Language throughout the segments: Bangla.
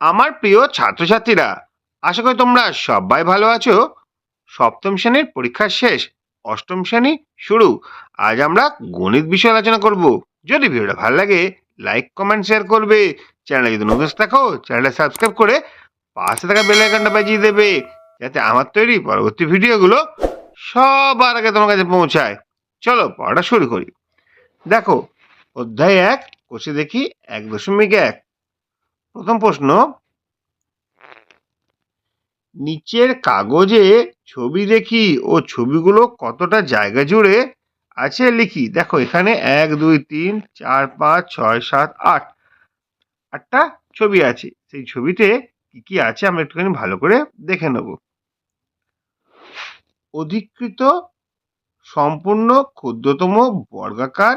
আমার প্রিয় ছাত্রছাত্রীরা, আশা করি তোমরা সবাই ভালো আছো। সপ্তম শ্রেণির পরীক্ষা শেষ, অষ্টম শ্রেণি শুরু। আজ আমরা গণিত বিষয়ে আলোচনা করব। যদি ভিডিওটা ভালো লাগে লাইক কমেন্ট শেয়ার করবে। চ্যানেলে যদি নতুন থাকো, চ্যানেলটা সাবস্ক্রাইব করে পাশে থাকা বেল আইকনটা বাজিয়ে দেবে, যাতে আমার তৈরি পরবর্তী ভিডিওগুলো সবার আগে তোমার কাছে পৌঁছায়। চলো পড়াটা শুরু করি। দেখো, অধ্যায় এক, কোষে দেখি এক দশমিক এক। প্রথম প্রশ্ন, নিচের কাগজে ছবি দেখি ও ছবিগুলো কতটা জায়গা জুড়ে আছে লিখি। দেখো, এখানে এক, দুই, তিন, চার, পাঁচ, ছয়, সাত, আট। আটটা ছবি আছে। সেই ছবিতে কি কি আছে আমরা একটুখানি ভালো করে দেখে নেব। অধিকৃত সম্পূর্ণ ক্ষুদ্রতম বর্গাকার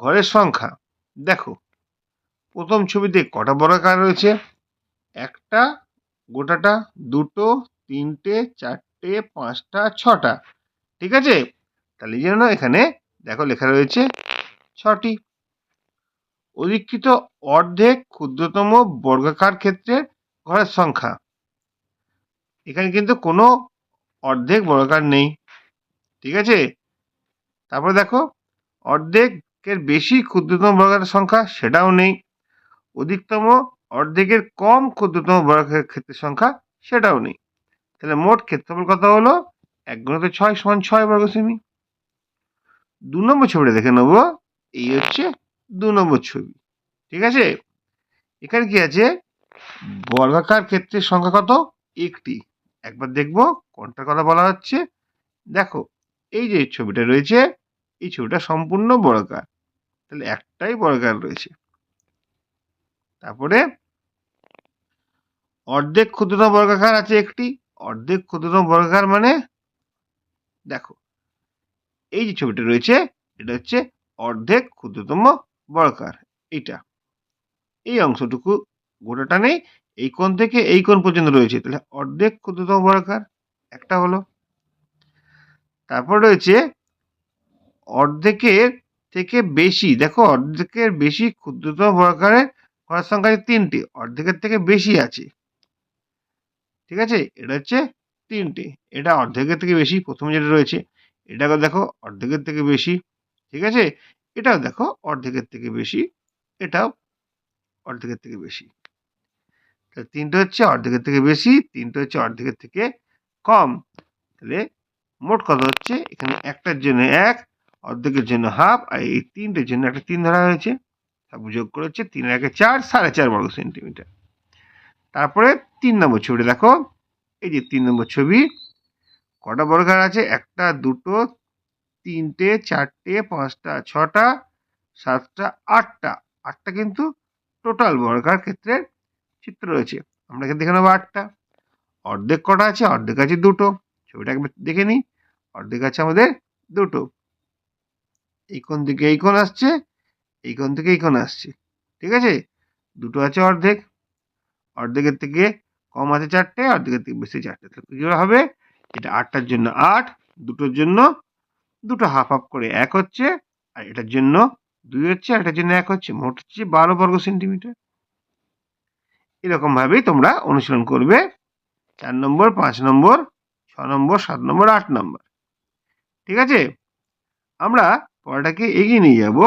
ঘরের সংখ্যা। দেখো প্রথম ছবিতে কটা বর্গাকার রয়েছে? একটা, গোটাটা, দুটো, তিনটে, চারটে, পাঁচটা, ছটা। ঠিক আছে? তাহলে যেন এখানে দেখো লেখা রয়েছে ছটি। অধিকৃত অর্ধেক ক্ষুদ্রতম বর্গাকার ক্ষেত্রের ঘরের সংখ্যা। এখানে কিন্তু কোনো অর্ধেক বর্গাকার নেই। ঠিক আছে? তারপরে দেখো, অর্ধেকের বেশি ক্ষুদ্রতম বর্গাকার সংখ্যা সেটাও নেই। অধিকতম, অর্ধেকের কম ক্ষুদ্রতম বর্গাকার ক্ষেত্রের সংখ্যা সেটাও নেই। তাহলে মোট ক্ষেত্রফল কত হলো? এক গুণিত ছয় সমান ছয় বর্গ সেমি। দু নম্বর ছবিটা দেখে নেব। এই হচ্ছে দু নম্বর ছবি। ঠিক আছে? এখানে কি আছে? বর্গাকার ক্ষেত্রের সংখ্যা কত? একটি। একবার দেখব, কোনটার কথা বলা হচ্ছে? দেখো, এই যে ছবিটা রয়েছে, এই ছবিটা সম্পূর্ণ বর্গাকার। তাহলে একটাই বর্গাকার রয়েছে। তারপরে অর্ধেক ক্ষুদ্রতম বর্গাকার আছে একটি, অর্ধেক ক্ষুদ্রতম বর্গাকার মানে দেখো, এই যে ছবিটা রয়েছে, এটা হচ্ছে অর্ধেক ক্ষুদ্রতম বর্গাকার, এইটা। এই অংশটুকু গোটাটা নেই, এই কোণ থেকে এই কোণ পর্যন্ত রয়েছে, তাহলে অর্ধেক ক্ষুদ্রতম বর্গাকার, একটা হলো। তারপর রয়েছে অর্ধেকের থেকে বেশি, দেখো, অর্ধেকের বেশি ক্ষুদ্রতম বর্গাকারের ঘরের সংখ্যা আছে তিনটে, অর্ধেকের থেকে বেশি আছে। ঠিক আছে? এটা হচ্ছে তিনটে। এটা অর্ধেকের থেকে বেশি, প্রথমে যেটা রয়েছে, এটাকে দেখো অর্ধেকের থেকে বেশি, ঠিক আছে? এটাও দেখো অর্ধেকের থেকে বেশি, এটাও অর্ধেকের থেকে বেশি। তাহলে তিনটে হচ্ছে অর্ধেকের থেকে বেশি, তিনটে হচ্ছে অর্ধেকের থেকে কম। তাহলে মোট কত হচ্ছে? এখানে একটার জন্য এক, অর্ধেকের জন্য হাফ আর এই তিনটের জন্য একটা তিন ধরা হয়েছে। যোগ করে হচ্ছে তিন একে চার, সাড়ে চার বর্গ সেন্টিমিটার। তারপরে তিন নম্বর ছবিটা দেখো। এই যে তিন নম্বর ছবি, কটা বর্গাকার আছে? একটা, দুটো, তিনটে, চারটে, পাঁচটা, ছটা, সাতটা, আটটা। আটটা কিন্তু টোটাল বর্গার ক্ষেত্রের চিত্র রয়েছে। আমরা এখানে দেখে নেব আটটা। অর্ধেক কটা আছে? অর্ধেক আছে দুটো। ছবিটা একবার দেখে নিই। অর্ধেক আছে আমাদের দুটো। এই কোন দিকে এই কোন আসছে? এই কোণ থেকে এই কোণ আসছে। ঠিক আছে? দুটো আছে অর্ধেক। অর্ধেকের থেকে কম আছে চারটে, অর্ধেকের থেকে বেশি চারটে। তাহলে হবে? এটা আটটার জন্য আট, দুটোর জন্য দুটো। হাফ হাফ করে এক হচ্ছে, আর এটার জন্য দুই হচ্ছে, আর এটার জন্য এক হচ্ছে। মোট হচ্ছে বারো বর্গ সেন্টিমিটার। এরকমভাবেই তোমরা অনুশীলন করবে। চার নম্বর, পাঁচ নম্বর, ছ নম্বর, সাত নম্বর, আট নম্বর। ঠিক আছে? আমরা পড়াটাকে এগিয়ে নিয়ে যাব।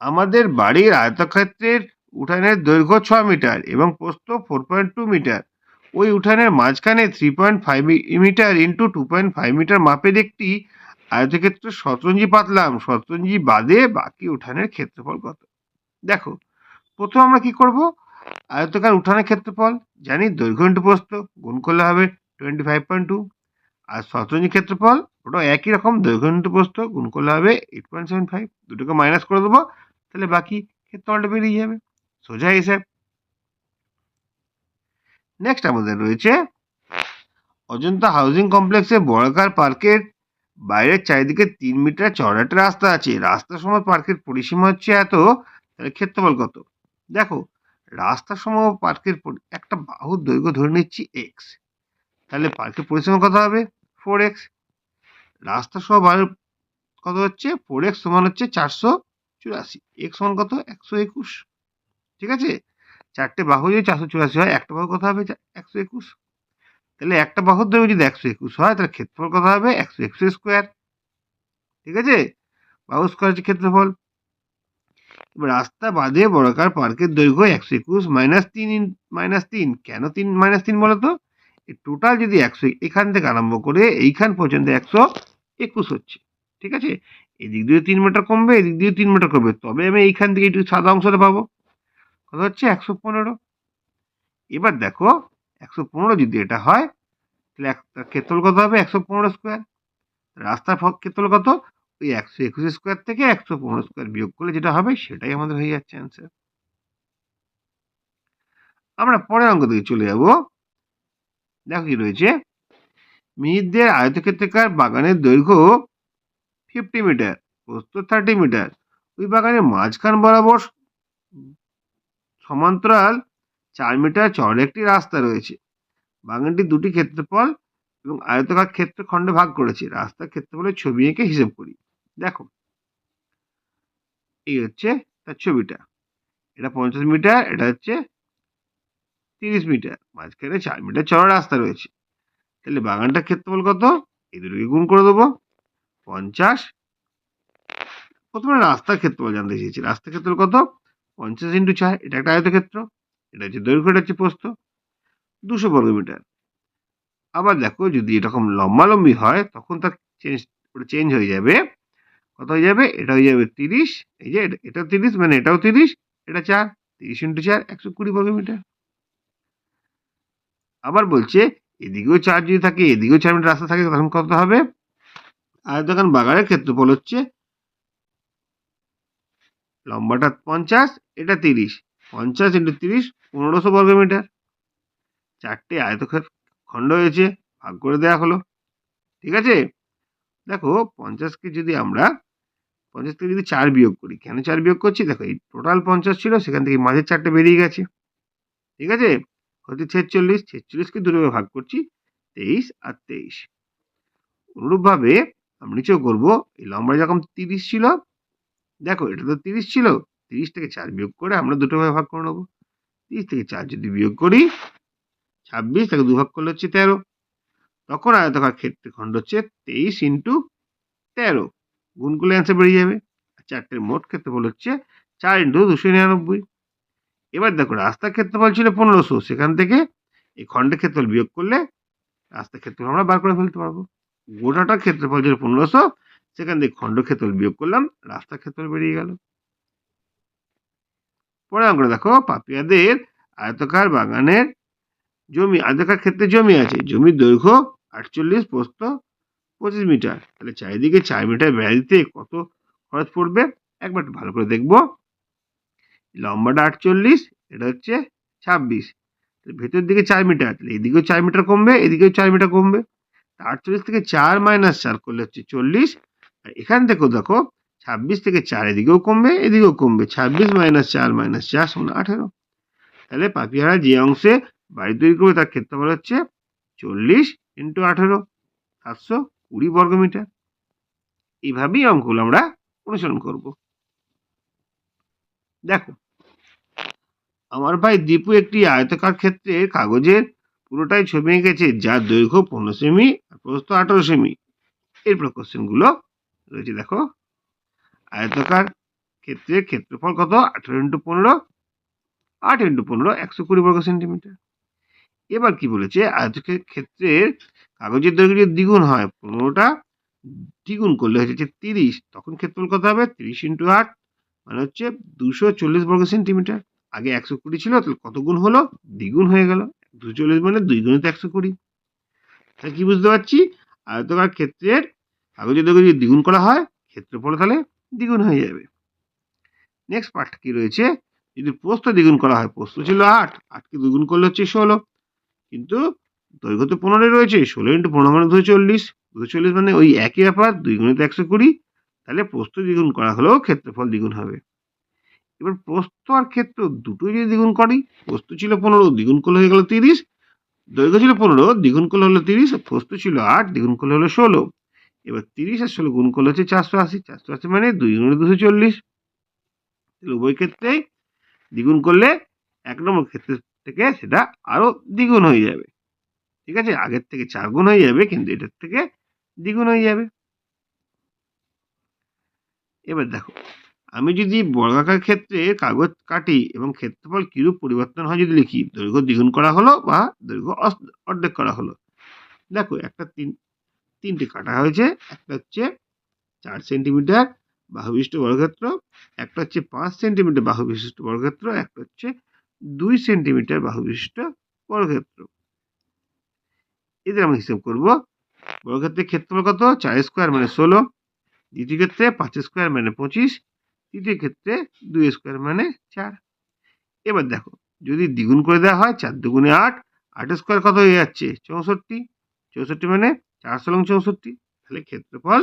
আমাদের বাড়ির আয়তক্ষেত্রের উঠানের দৈর্ঘ্য ছ মিটার এবং প্রস্থ ফোর পয়েন্ট টু মিটার। ওই উঠানের মাঝখানে three point five metre into two point five metre মাপের একটি আয়তক্ষেত্র শতরঞ্জি পাতলাম, শতরঞ্জি বাদে বাকি উঠানের ক্ষেত্রফল কত? দেখো, প্রথম আমরা কি করব? আয়তকার উঠানের ক্ষেত্রফল, জানি দৈর্ঘ্য ইন্টু প্রস্থ, গুণ করলে হবে টোয়েন্টি ফাইভ পয়েন্ট টু আর শতরঞ্জি ক্ষেত্রফল, ওটা একই রকম, দৈর্ঘ্য ইন্টু প্রস্থ, গুণ করলে হবে এইট পয়েন্ট সেভেন ফাইভ দুটোকে মাইনাস করে দেবো তাহলে বাকি ক্ষেত্রফলটা বেরিয়ে যাবে। সোজা হিসাব নেক্সট আমাদের রয়েছে অজন্তা হাউজিং কমপ্লেক্সে বড়কার পার্কের বাইরের চারিদিকে তিন মিটার চড়া একটা রাস্তা আছে। রাস্তার সময় পার্কের পরিসীমা হচ্ছে এত, তাহলে ক্ষেত্রফল কত? দেখো, রাস্তার সময় পার্কের একটা বাহুর দৈর্ঘ্য ধরে নিচ্ছি এক্স তাহলে পার্কের পরিসীমা কত হবে? ফোর এক্স রাস্তা সময় বাহুর কত হচ্ছে? ফোর এক্স সমান হচ্ছে চারশো চুরাশি। এক্স সমান কত? একশো একুশ। ঠিক আছে? চারটে বাহু যদি চারশো চুরাশি হয়, একটা বাহু কত হবে একশো একুশ। তাহলে একটা বাহুর দৈর্ঘ্য যদি একশো একুশ হয়, তাহলে ক্ষেত্রফল কত হবে? একশো একুশ স্কোয়ার ঠিক আছে? বাহু স্কোয়ার হচ্ছে ক্ষেত্রফল। রাস্তা বাদে বর্গাকার পার্কের দৈর্ঘ্য একশো একুশ মাইনাস তিন ইন মাইনাস তিন। কেন তিন মাইনাস তিন বলো তো? টোটাল যদি একশো এখান থেকে আরম্ভ করে এইখান পর্যন্ত একশো একুশ হচ্ছে। ঠিক আছে? এদিক দিয়ে তিন মিটার কমবে, এদিক দিয়ে তিন মিটার কমবে। তবে আমি এইখান থেকে একটু সাদা অংশটা পাবো। কত হচ্ছে একশো পনেরো। এবার দেখো, একশো পনেরো যদি এটা হয়, তাহলে একটা ক্ষেত্রফল কত হবে? একশো পনেরো স্কোয়ার রাস্তার ক্ষেত্রফল কত? ওই একশো একুশ স্কোয়ার থেকে একশো পনেরো স্কোয়ার বিয়োগ করলে যেটা হবে, সেটাই আমাদের হয়ে যাচ্ছে অ্যান্সার আমরা পরের অঙ্ক দিকে চলে যাব। দেখো কি রয়েছে। মিহিরদের আয়তক্ষেত্রাকার বাগানের দৈর্ঘ্য ফিফটি মিটার প্রস্থ থার্টি মিটার ওই বাগানের মাঝখান বরাবর সমান্তরাল চার মিটার চড় একটি রাস্তা রয়েছে। বাগানটি দুটি ক্ষেত্রফল এবং আয়তকার ক্ষেত্র খণ্ডে ভাগ করেছে। রাস্তার ক্ষেত্রফলের ছবি এঁকে হিসেব করি। দেখো, এই হচ্ছে তার ছবিটা। এটা পঞ্চাশ মিটার এটা হচ্ছে তিরিশ মিটার মাঝখানে চার মিটার চড়া রাস্তা রয়েছে। তাহলে বাগানটার ক্ষেত্রফল কত? এই দুটোকে গুণ করে দেবো। পঞ্চাশ। প্রথমে রাস্তার ক্ষেত্রফল জানতে চেয়েছি। রাস্তার ক্ষেত্রফল কত? পঞ্চাশ ইন্টু চার এটা একটা আয়তক্ষেত্র। এটা হচ্ছে দৈর্ঘ্য, এটা হচ্ছে প্রস্থ। দুশো বর্গমিটার আবার দেখো, যদি এরকম লম্বালম্বি হয়, তখন তার চেঞ্জ ওটা চেঞ্জ হয়ে যাবে। কত হয়ে যাবে? এটা হয়ে যাবে তিরিশ। এই যে এটাও তিরিশ মানে এটাও তিরিশ, এটা চার। তিরিশ ইন্টু চার, একশো কুড়ি বর্গমিটার আবার বলছে, এদিকেও চার যদি থাকে, এদিকেও চার মিটার রাস্তা থাকে, তখন কত হবে? আয়তকান বাগানের ক্ষেত্রফল হচ্ছে লম্বাটা পঞ্চাশ, এটা তিরিশ। পঞ্চাশ ইন্টু তিরিশ, পনেরোশো বর্গমিটার চারটে আয়তক্ষের খণ্ড হয়েছে, ভাগ করে দেওয়া হলো। ঠিক আছে? দেখো, পঞ্চাশকে যদি আমরা পঞ্চাশ থেকে যদি চার বিয়োগ করি, কেন চার বিয়োগ করছি? দেখো, এই টোটাল পঞ্চাশ ছিল, সেখান থেকে মাঝের চারটে বেরিয়ে গেছে। ঠিক আছে? হচ্ছে ছেচল্লিশ, ছেচল্লিশকে দুটোভাবে ভাগ করছি, তেইশ আর তেইশ। অনুরূপভাবে আমরা নিচেও করব। এই লম্বা যখন তিরিশ ছিল, দেখো এটা তো তিরিশ ছিল, তিরিশ থেকে চার বিয়োগ করে আমরা দুটো ভাগ করে নেব। তিরিশ থেকে চার যদি বিয়োগ করি, ছাব্বিশ তাকে দু ভাগ করলে হচ্ছে তেরো। তখন আয়তকার ক্ষেত্রে খণ্ড হচ্ছে তেইশ ইন্টু তেরো। গুণ করলে অ্যান্সার বেরিয়ে যাবে। চারটের মোট ক্ষেত্রফল হচ্ছে চার ইন্টু দুশো নিরানব্বই। এবার দেখো, রাস্তার ক্ষেত্রফল ছিল পনেরোশো। সেখান থেকে এই খণ্ডের ক্ষেত্রফল বিয়োগ করলে রাস্তার ক্ষেত্রফল আমরা বার করে ফেলতে পারব। গোটাটার ক্ষেত্রফল ছিল পনেরোশো, সেখান থেকে খণ্ড ক্ষেত্রফল বিয়োগ করলাম, রাস্তা ক্ষেত্রফল বেরিয়ে গেল। পরে আমরা দেখো, পাপিয়াদের আয়তকার বাগানের জমি, আয়তকার ক্ষেত্রে জমি আছে, জমির দৈর্ঘ্য আটচল্লিশ, প্রস্থ পঁচিশ মিটার। তাহলে চারিদিকে চার মিটার বেড়া দিতে কত খরচ পড়বে? একবার ভালো করে দেখব। লম্বাটা আটচল্লিশ, এটা হচ্ছে ছাব্বিশ। ভেতর দিকে চার মিটার, তাহলে এদিকেও চার মিটার কমবে, এদিকেও চার মিটার কমবে। আটচল্লিশ থেকে চার মাইনাস চার করলে হচ্ছে চল্লিশ। আর এখান থেকেও দেখো, ছাব্বিশ থেকে চার এদিকেও কমবে এদিকেও কমবে। ছাব্বিশ মাইনাস চার মাইনাস চার সমান আঠেরো। তাহলে পাপিহারা যে অংশে বাড়ি তৈরি করবে তার ক্ষেত্রফল হচ্ছে চল্লিশ ইন্টু আঠেরো, সাতশো কুড়ি বর্গমিটার এইভাবেই অঙ্কগুলো আমরা অনুসরণ করব। দেখো, আমার ভাই দীপু একটি আয়তকার ক্ষেত্রে কাগজের পুরোটাই ছবি এঁকেছে যার দৈর্ঘ্য পনেরো সেমি আর প্রস্থ আঠারো সেমি। এরপর কোশ্চেনগুলো রয়েছে, দেখো। আয়তকার ক্ষেত্রের ক্ষেত্রফল কত? আঠারো ইন্টু পনেরো। আট ইন্টু পনেরো, একশো কুড়ি বর্গ সেন্টিমিটার এবার কি বলেছে? আয়তকের ক্ষেত্রের কাগজের দৈর্ঘ্য যদি দ্বিগুণ হয়, পনেরোটা দ্বিগুণ করলে হচ্ছে তিরিশ। তখন ক্ষেত্রফল কত হবে? তিরিশ ইন্টু আট মানে হচ্ছে দুশো চল্লিশ বর্গ সেন্টিমিটার আগে একশো কুড়ি ছিল, তাহলে কত গুণ হলো? দ্বিগুণ হয়ে গেল। দুশো চল্লিশ মানে দুই গুণিত একশো কুড়ি। তাহলে কি বুঝতে পারছি? আয়তকার ক্ষেত্রের কাগজের দৈর্ঘ্য যদি দ্বিগুণ করা হয়, ক্ষেত্রফল তাহলে দ্বিগুণ হয়ে যাবে। নেক্সট পার্ট কি রয়েছে? যদি প্রস্থ দ্বিগুণ করা হয়, প্রস্থ ছিল আট, আটকে দ্বিগুণ করলে হচ্ছে ষোলো। কিন্তু দৈর্ঘ্য তো পনেরোই রয়েছে, ষোলো ইন্টু পনেরো মানে দুশো চল্লিশ। দুশো চল্লিশ মানে ওই একই ব্যাপার, দুই গুণিত একশো কুড়ি। তাহলে প্রস্থ দ্বিগুণ করা হলেও ক্ষেত্রফল দ্বিগুণ হবে। এবার প্রস্থ আর ক্ষেত্র দুটোই যদি দ্বিগুণ করি প্রস্থ ছিল পনেরো, দ্বিগুণ করলে হয়ে গেল তিরিশ। দৈর্ঘ্য ছিল পনেরো, দ্বিগুণ করলে হলো তিরিশ প্রস্থ ছিল আট, দ্বিগুণ করলে হলো ষোলো। এবার তিরিশ আর ষোলো গুণ করলে হচ্ছে চারশো আশি চারশো আশি মানে দুই গুণে দুশো চল্লিশ। তাহলে উভয় ক্ষেত্রেই দ্বিগুণ করলে এক নম্বর ক্ষেত্র থেকে সেটা আরও দ্বিগুণ হয়ে যাবে। ঠিক আছে? আগের থেকে চার গুণ হয়ে যাবে, কিন্তু এটার থেকে দ্বিগুণ হয়ে যাবে। এবার দেখো আমি যদি বর্গাকার ক্ষেত্রে কাগজ কাটি এবং ক্ষেত্রফল কিরূপ পরিবর্তন হয় যদি লিখি, দৈর্ঘ্য দ্বিগুণ করা হলো বা দৈর্ঘ্য অর্ধেক করা হলো। দেখো, একটা তিন, তিনটে কাটা হয়েছে, একটা হচ্ছে চার সেন্টিমিটার বাহু বিশিষ্ট বর্গক্ষেত্র, একটা হচ্ছে পাঁচ সেন্টিমিটার বাহু বিশিষ্ট বর্গক্ষেত্র, একটা হচ্ছে দুই সেন্টিমিটার বাহু বিশিষ্ট বর্গক্ষেত্র। এদের আমরা হিসেব করব। বর্গক্ষেত্রের ক্ষেত্রফল কত? চার স্কোয়ার মানে ষোলো। দ্বিতীয় ক্ষেত্রে পাঁচ স্কোয়ার মানে পঁচিশ। তৃতীয় ক্ষেত্রে দুই স্কোয়ার মানে চার। এবার দেখো, যদি দ্বিগুণ করে দেওয়া হয়, চার দুগুণে আট আট স্কোয়ার কত হয়ে যাচ্ছে? চৌষট্টি। চৌষট্টি মানে চার লং চৌষট্টি। তাহলে ক্ষেত্রফল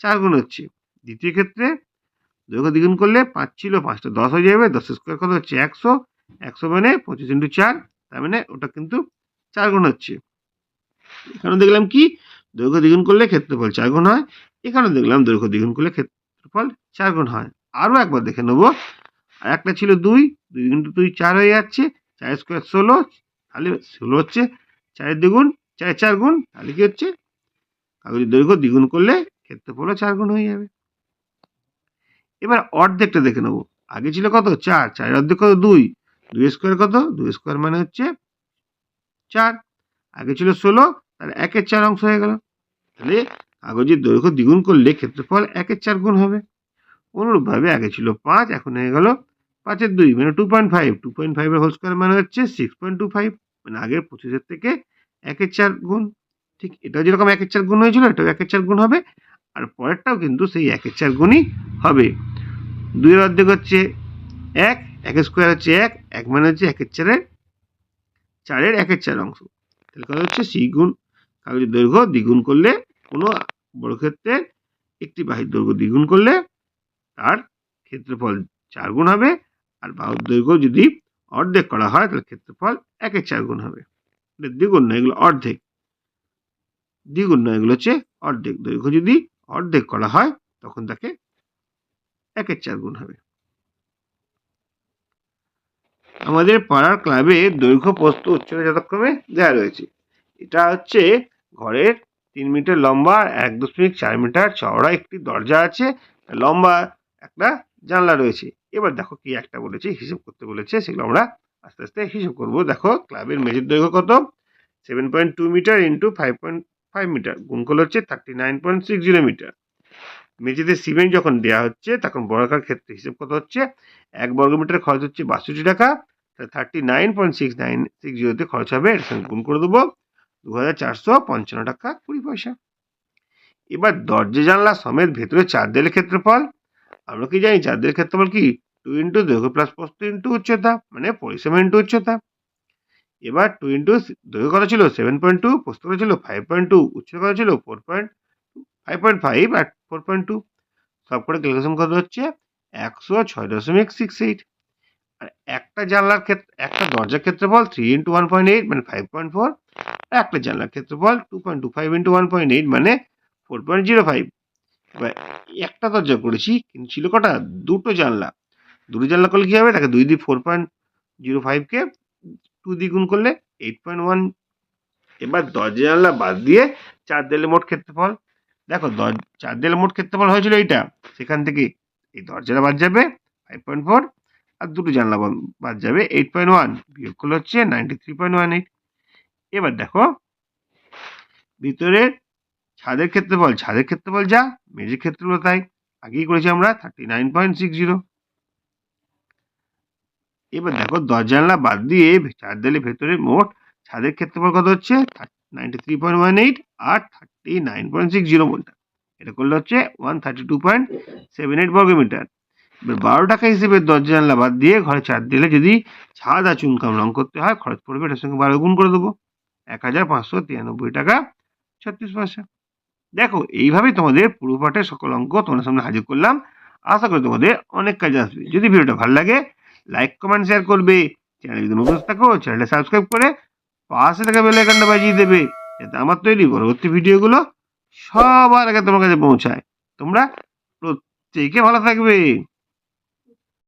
চার গুণ হচ্ছে। দ্বিতীয় ক্ষেত্রে দৈর্ঘ্য দ্বিগুণ করলে পাঁচ ছিল, পাঁচটা দশ হয়ে যাবে দশ স্কোয়ার কত হচ্ছে? একশো। একশো মানে পঁচিশ ইন্টু চার, তার মানে ওটা কিন্তু চার গুণ হচ্ছে। এখানে দেখলাম কি? দৈর্ঘ্য দ্বিগুণ করলে ক্ষেত্রফল চার গুণ হয়। এখানে দেখলাম দৈর্ঘ্য দ্বিগুণ করলে ক্ষেত্রফল চার গুণ হয়। আরও একবার দেখে নেব। আর একটা ছিল দুই দুই ইন্টু দুই চার হয়ে যাচ্ছে, চার স্কোয়ার ষোলো, তাহলে ষোলো হচ্ছে চারের দ্বিগুণ, চার চার গুণ, তাহলে কী হচ্ছে? কাগজের দৈর্ঘ্য দ্বিগুণ করলে ক্ষেত্রফলও চার গুণ হয়ে যাবে। এবার অর্ধেকটা দেখে নেব। আগে ছিল কত? চার, চারের অর্ধেক কত? দুই। দুই স্কোয়ার কত? দুই স্কোয়ার মানে হচ্ছে চার। আগে ছিল ষোলো, তাহলে একের চার অংশ হয়ে গেল। তাহলে কাগজের দৈর্ঘ্য দ্বিগুণ করলে ক্ষেত্রফল একের চার গুণ হবে। অনুরূপভাবে আগে ছিল পাঁচ, এখন হয়ে গেল পাঁচের দুই মানে two point five two point ফাইভের হোল স্কোয়ার মানে হচ্ছে সিক্স পয়েন্ট টু ফাইভ মানে আগের পঁচিশের থেকে একের চার গুণ, ঠিক? এটাও যেরকম একের চার গুণ হয়েছিল, এটাও একের চার গুণ হবে, আর পরেরটাও কিন্তু সেই একের চার গুণই হবে। দুইয়ের অর্ধেক হচ্ছে এক এক স্কোয়ার হচ্ছে এক এক মানে হচ্ছে একের চারের চারের একের চার অংশ। তাহলে কথা হচ্ছে? সি গুণ, কাগজের দৈর্ঘ্য দ্বিগুণ করলে কোনো বর্গক্ষেত্রের একটি বাহির দৈর্ঘ্য দ্বিগুণ করলে তার ক্ষেত্রফল চার গুণ হবে, আর বাহুর দৈর্ঘ্য যদি অর্ধেক করা হয়, তাহলে ক্ষেত্রফল একের চার গুণ হবে। দ্বিগুণ নয়, এগুলো অর্ধেক। দ্বিগুণ নয়, এগুলো হচ্ছে অর্ধেক। দৈর্ঘ্য যদি অর্ধেক করা হয়, তখন তাকে একের চার গুণ হবে। আমাদের পাড়ার ক্লাবে দৈর্ঘ্য প্রস্থ উচ্চতা যথাক্রমে দেওয়া রয়েছে। এটা হচ্ছে ঘরের তিন মিটার লম্বা, এক দশমিক চার মিটার চওড়া একটি দরজা আছে। লম্বা একটা জানলা রয়েছে। এবার দেখো কি একটা বলেছে, হিসেব করতে বলেছে, সেগুলো আমরা আস্তে আস্তে হিসেব করব। দেখো, ক্লাবের মেঝের দৈর্ঘ্য কত? Seven point two metre into five point five metre গুণ করলে হচ্ছে thirty nine point six zero metre মেঝেতে সিমেন্ট যখন দেওয়া হচ্ছে, তখন বর্গাকার ক্ষেত্রে হিসেব কত হচ্ছে? এক বর্গ মিটার খরচ হচ্ছে বাষট্টি টাকা। Thirty nine point six nine six জিরোতে খরচ হবে এর সঙ্গে গুণ করে দেবো দু হাজার চারশো পঞ্চান্ন টাকা কুড়ি পয়সা। এবার দরজা জানলা সমেত ভেতরে চার দেয়ালের ক্ষেত্রফল। আমরা কি জানি চার দেয়ালের ক্ষেত্রফল কি টু ইন্টু দৈর্ঘ্য প্লাস প্রস্থ ইন্টু উচ্চতা মানে পরিসীমা ইন্টু উচ্চতা। এবার টু ইন্টু দৈর্ঘ্য কত ছিল? সেভেন পয়েন্ট টু প্রস্থ কত ছিল? ফাইভ পয়েন্ট টু উচ্চতা কত ছিল? Four point five point five আর ফোর পয়েন্ট টু সব করে ক্যালকুলেশন কত হচ্ছে? একশো ছয় দশমিক সিক্স এইট আর একটা জানলার ক্ষেত্রে, একটা দরজার ক্ষেত্রফল three into one point eight মানে ফাইভ পয়েন্ট ফোর আর একটা জানলার ক্ষেত্রফল two point two five into one point eight মানে ফোর পয়েন্ট জিরো ফাইভ একটা দরজা করেছি, কিন্তু ছিল কটা? দুটো জানলা। দুটো জানলা করলে কী হবে? তাকে দুই দিয়ে ফোর পয়েন্ট জিরো ফাইভকে টু দিয়ে গুণ করলে এইট পয়েন্ট ওয়ান এবার দরজা জানলা বাদ দিয়ে চার দেয়ালে মোট ক্ষেত্রফল। দেখো চার দেয়ালে মোট ক্ষেত্রফল হয়েছিল এইটা। সেখান থেকে এই দরজাটা বাদ যাবে ফাইভ পয়েন্ট ফোর আর দুটো জানলা বাদ যাবে এইট পয়েন্ট ওয়ান বিয়োগ করলে হচ্ছে ninety three point one eight এবার দেখো, ভিতরের ছাদের ক্ষেত্রফল ছাদের ক্ষেত্রফল যা, মেঝের ক্ষেত্রফল তাই। আগেই করেছি আমরা thirty nine point six zero এবার দেখো দশ জানলা বাদ দিয়ে চার দেয়ালে ভেতরে মোট ছাদের ক্ষেত্রফল কত হচ্ছে? Ninety three point one eight আর thirty nine point six zero metre এটা করলে হচ্ছে one thirty two point seven eight বর্গমিটার। এবার বারো টাকা হিসেবে দরজা জানলা বাদ দিয়ে ঘরে চার দিলে যদি ছাদ আর চুনকাম রং করতে হয়, খরচ পড়বে এটার সঙ্গে বারো গুণ করে দেবো। এক হাজার পাঁচশো তিরানব্বই টাকা, ছত্রিশ পয়সা। দেখো, এইভাবেই তোমাদের পুরো পাঠের সকল অঙ্ক তোমাদের সামনে হাজির করলাম। আশা করি তোমাদের অনেক কাজে আসবে। যদি ভিডিওটা ভালো লাগে লাইক কমেন্ট শেয়ার করবে। চ্যানেল যদি নতুন থাকো চ্যানেলটা সাবস্ক্রাইব করে পাশে থাকা বেল বাজিয়ে দেবে। যাতে আমার তৈরি পরবর্তী ভিডিওগুলো সবার আগে তোমার কাছে পৌঁছায়। তোমরা প্রত্যেকে ভালো থাকবে।